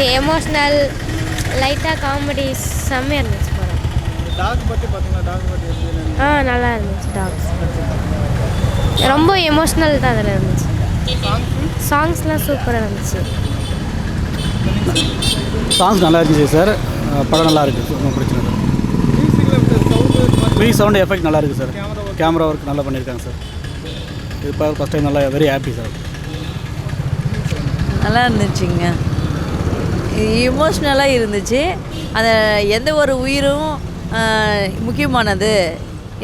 Emotional லைட்டாக comedy செம்மையாக இருந்துச்சு படம். டாக் பற்றி பார்த்தீங்களா டாக் பற்றி எப்படி இருந்தது? ஆ நல்லா இருந்துச்சு டாக்ஸ் ரொம்ப எமோஷ்னல் தான் அதில் இருந்துச்சு. சாங்ஸ்லாம் சூப்பராக இருந்துச்சு. சாங்ஸ் நல்லா இருந்துச்சு சார் படம் நல்லா இருக்குது ரொம்ப பிடிச்சிருக்கு. மியூசிக் சவுண்ட் எஃபெக்ட் நல்லா இருக்குது சார் கேமரா ஒர்க் நல்லா பண்ணியிருக்காங்க சார் இப்போ ஃபஸ்ட் டைம் நல்லா வெரி ஹாப்பி சார் நல்லா இருந்துச்சுங்க. இமோஷ்னலாக இருந்துச்சு. அந்த எந்த ஒரு உயிரும் முக்கியமானது.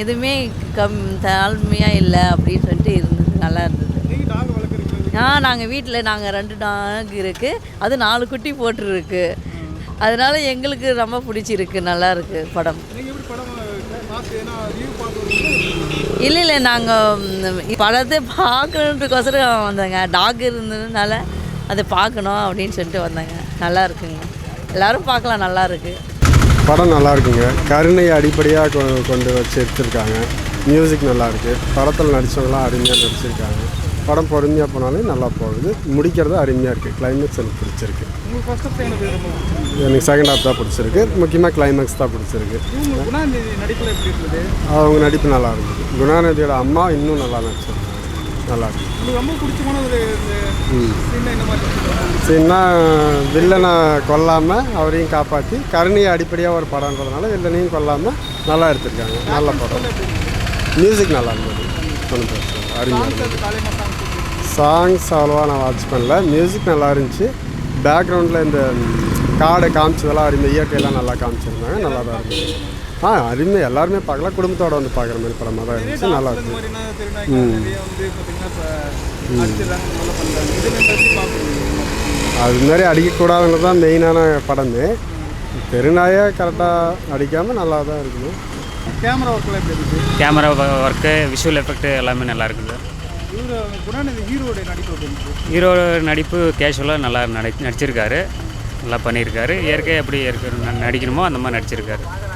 எதுவுமே கம் தாழ்மையாக இல்லை அப்படின்னு சொல்லிட்டு இருந்தது. நல்லா இருந்தது. ஆ நாங்கள் வீட்டில் நாங்கள் ரெண்டு டாக் இருக்குது அது நாலு குட்டி போட்டுருக்கு. அதனால எங்களுக்கு ரொம்ப பிடிச்சிருக்கு. நல்லா இருக்கு படம். படம் இல்லை இல்லை நாங்கள் படத்தை பார்க்கணுன்றக்கோசரம் வந்தேங்க. டாக் இருந்ததுனால அதை பார்க்கணும் அப்படின்னு சொல்லிட்டு வந்தாங்க. நல்லா இருக்குங்க எல்லாரும் பார்க்கலாம் நல்லா இருக்கு படம் நல்லா இருக்குங்க கருணையை அடிப்படையாக கொ- கொண்டு வச்சு எடுத்திருக்காங்க. மியூசிக் நல்லா இருக்கு படத்தில் நடித்தவங்களாம் அருமையாக நடிச்சிருக்காங்க. படம் பொறுமையாக போனாலும் நல்லா போகுது. முடிக்கிறது அருமையாக இருக்குது கிளைமேக்ஸ் எனக்கு பிடிச்சிருக்கு. எனக்கு செகண்ட் ஹாஃப் தான் பிடிச்சிருக்கு. முக்கியமாக கிளைமேக்ஸ் தான் பிடிச்சிருக்கு. அவங்க நடிப்பு நல்லா இருந்தது. குணாநிதியோட அம்மா இன்னும் நல்லா நடிச்சிருக்காங்க. நல்லா இருக்கு ரொம்ப பிடிச்சமான ஒரு? சின்ன வில்லனை கொல்லாமல் அவரையும் காப்பாற்றி கருணையை அடிப்படையாக ஒரு படம்ன்றதுனால வில்லனையும் கொல்லாமல் நல்லா எடுத்திருக்காங்க. நல்ல படம். மியூசிக் நல்லா இருந்தது. ஒன்றும். அருமையாக சாங்ஸ் அவ்வளோவா நான் வாட்ச் பண்ணல. மியூசிக் நல்லா இருந்துச்சு. பேக்ரவுண்டில் இந்த காடை காமிச்சதெல்லாம் அருமை. இயற்கையெல்லாம் நல்லா காமிச்சிருந்தாங்க. நல்லா தான் இருந்துச்சு ஆ அருமை. எல்லாருமே பார்க்கலாம் குடும்பத்தோட வந்து பார்க்குற மாதிரி படமாக தான் இருந்துச்சு. நல்லா பார்க்குறீங்க அது மாதிரி அடிக்கக்கூடாதுங்கிறது தான் மெயினான படமே. தெருநாயை கரெக்டாக அடிக்காமல் நல்லா தான் இருக்கணும் கேமரா ஒர்க்கில் எப்படி இருந்துச்சு கேமரா ஒர்க்கு விஷுவல் எஃபெக்ட் எல்லாமே நல்லா இருக்குது. ஹீரோடைய நடிப்பு எப்படி இருந்துச்சு ஹீரோ நடிப்பு கேஷுவலாக நல்லா நடி நடிச்சிருக்காரு. நல்லா பண்ணியிருக்காரு. இயற்கை எப்படி இருக்கு நடிக்கணுமோ அந்த மாதிரி நடிச்சிருக்காரு.